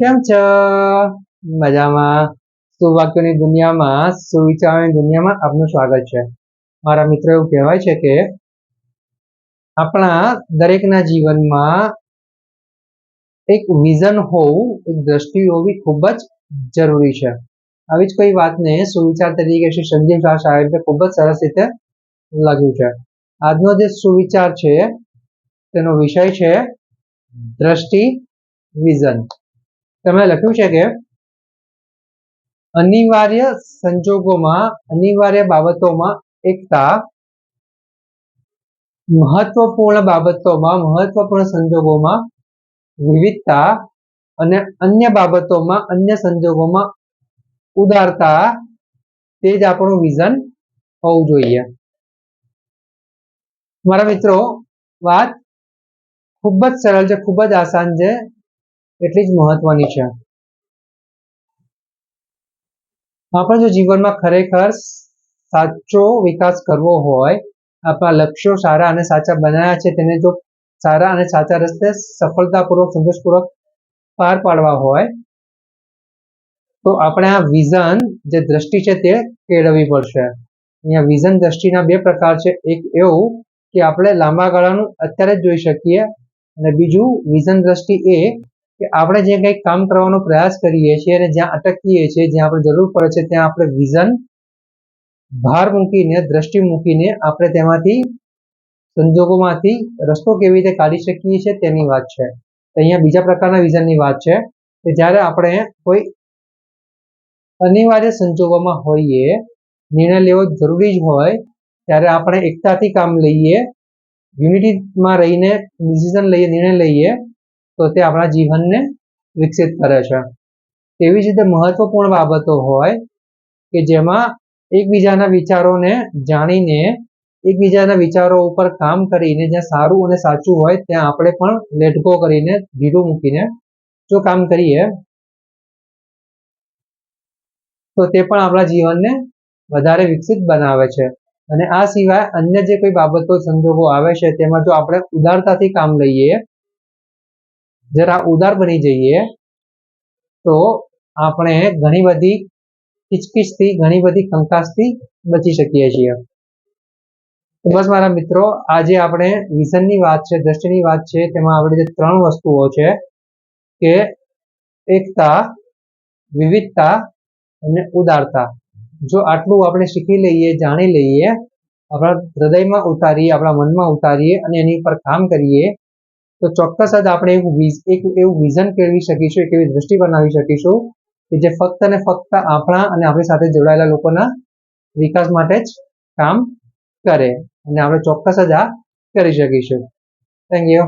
કેમ છો? મજામાં. સુવાક્યોની દુનિયામાં, સુવિચારોની દુનિયામાં આપનું સ્વાગત છે. મારા મિત્રો, એવું કહેવાય છે કે આપણા દરેકના જીવનમાં એક વિઝન હોવું, એક દ્રષ્ટિ હોવી ખૂબ જ જરૂરી છે. આવી જ કોઈ વાતને સુવિચાર તરીકે શ્રી સંજીવ શાહ સાહેબે ખૂબ જ સરસ રીતે લખ્યું છે. આજનો જે સુવિચાર છે, તેનો વિષય છે દ્રષ્ટિ વિઝન. તેમણે લખ્યું છે કે અનિવાર્ય સંજોગોમાં, અનિવાર્ય બાબતોમાં એકતા મહત્વપૂર્ણ બાબતોમાં, મહત્વપૂર્ણ સંજોગોમાં વિવિધતા અને અન્ય બાબતોમાં, અન્ય સંજોગોમાં ઉદારતા, તે જ આપણું વિઝન હોવું જોઈએ. મારા મિત્રો, વાત ખૂબ જ સરળ છે, ખૂબ જ આસાન છે. એટલી જ મહત્વની છે. આપણે જો જીવનમાં ખરેખર સાચો વિકાસ કરવો હોય, આપણા લક્ષ્યો સારા અને સાચા બનાવ્યા છે, તેને જો સારા અને સાચા રસ્તે સફળતાપૂર્વક, સંતોષપૂર્વક પાર પાડવા હોય, તો આપણે આ વિઝન જે દ્રષ્ટિ છે તે કેળવવી પડશે. અહીંયા વિઝન દ્રષ્ટિના બે પ્રકાર છે. એક એવું કે આપણે લાંબા ગાળાનું અત્યારે જ જોઈ શકીએ અને બીજું વિઝન દ્રષ્ટિ એ કે આપણે જે કંઈક કામ કરવાનો પ્રયાસ કરીએ છીએ અને જ્યાં અટકીએ છીએ, જ્યાં આપણે જરૂર પડે છે, ત્યાં આપણે વિઝન ભાર મૂકીને, દ્રષ્ટિ મૂકીને આપણે તેમાંથી સંજોગોમાંથી રસ્તો કેવી રીતે કાઢી શકીએ છીએ તેની વાત છે. અહીંયા બીજા પ્રકારના વિઝનની વાત છે કે જ્યારે આપણે કોઈ અનિવાર્ય સંજોગોમાં હોઈએ, નિર્ણય લેવો જરૂરી જ હોય, ત્યારે આપણે એકતાથી કામ લઈએ, યુનિટીમાં રહીને, ડિસિઝન લઈએ, નિર્ણય લઈએ તો તે આપણા જીવનને વિકસિત કરે છે. તેવી જ રીતે મહત્વપૂર્ણ બાબતો હોય કે જેમાં એકબીજાના વિચારોને જાણીને એકબીજાના વિચારો ઉપર કામ કરીને જ્યાં સારું અને સાચું હોય ત્યાં આપણે પણ લેટકો કરીને ઢીલું મૂકીને જો કામ કરીએ તો તે પણ આપણા જીવનને વધારે વિકસિત બનાવે છે. અને આ સિવાય અન્ય જે કોઈ બાબતો, સંજોગો આવે છે તેમાં જો આપણે ઉદારતાથી કામ લઈએ જરા ઉદાર બની જઈએ તો આપણે ઘણી બધી કિચકિચથી, ઘણી બધી કંકાસથી બચી શકીએ છીએ. બસ મારા મિત્રો, આજે આપણે વિઝનની વાત છે, દ્રષ્ટિની વાત છે, તેમાં આપણે જે ત્રણ વસ્તુઓ છે કે એકતા, વિવિધતા અને ઉદારતા. જો આટલું આપણે શીખી લઈએ, જાણી લઈએ, આપણા હૃદયમાં ઉતારીએ, આપણા મનમાં ઉતારીએ અને એની પર કામ કરીએ તો ચોક્કસ જ આપણે એવું એક એવું વિઝન કેળવી શકીશું, એક એવી દ્રષ્ટિ બનાવી શકીશું કે જે ફક્ત ને ફક્ત આપણા અને આપણી સાથે જોડાયેલા લોકોના વિકાસ માટે જ કામ કરે. અને આપણે ચોક્કસ જ આ કરી શકીશું. Thank you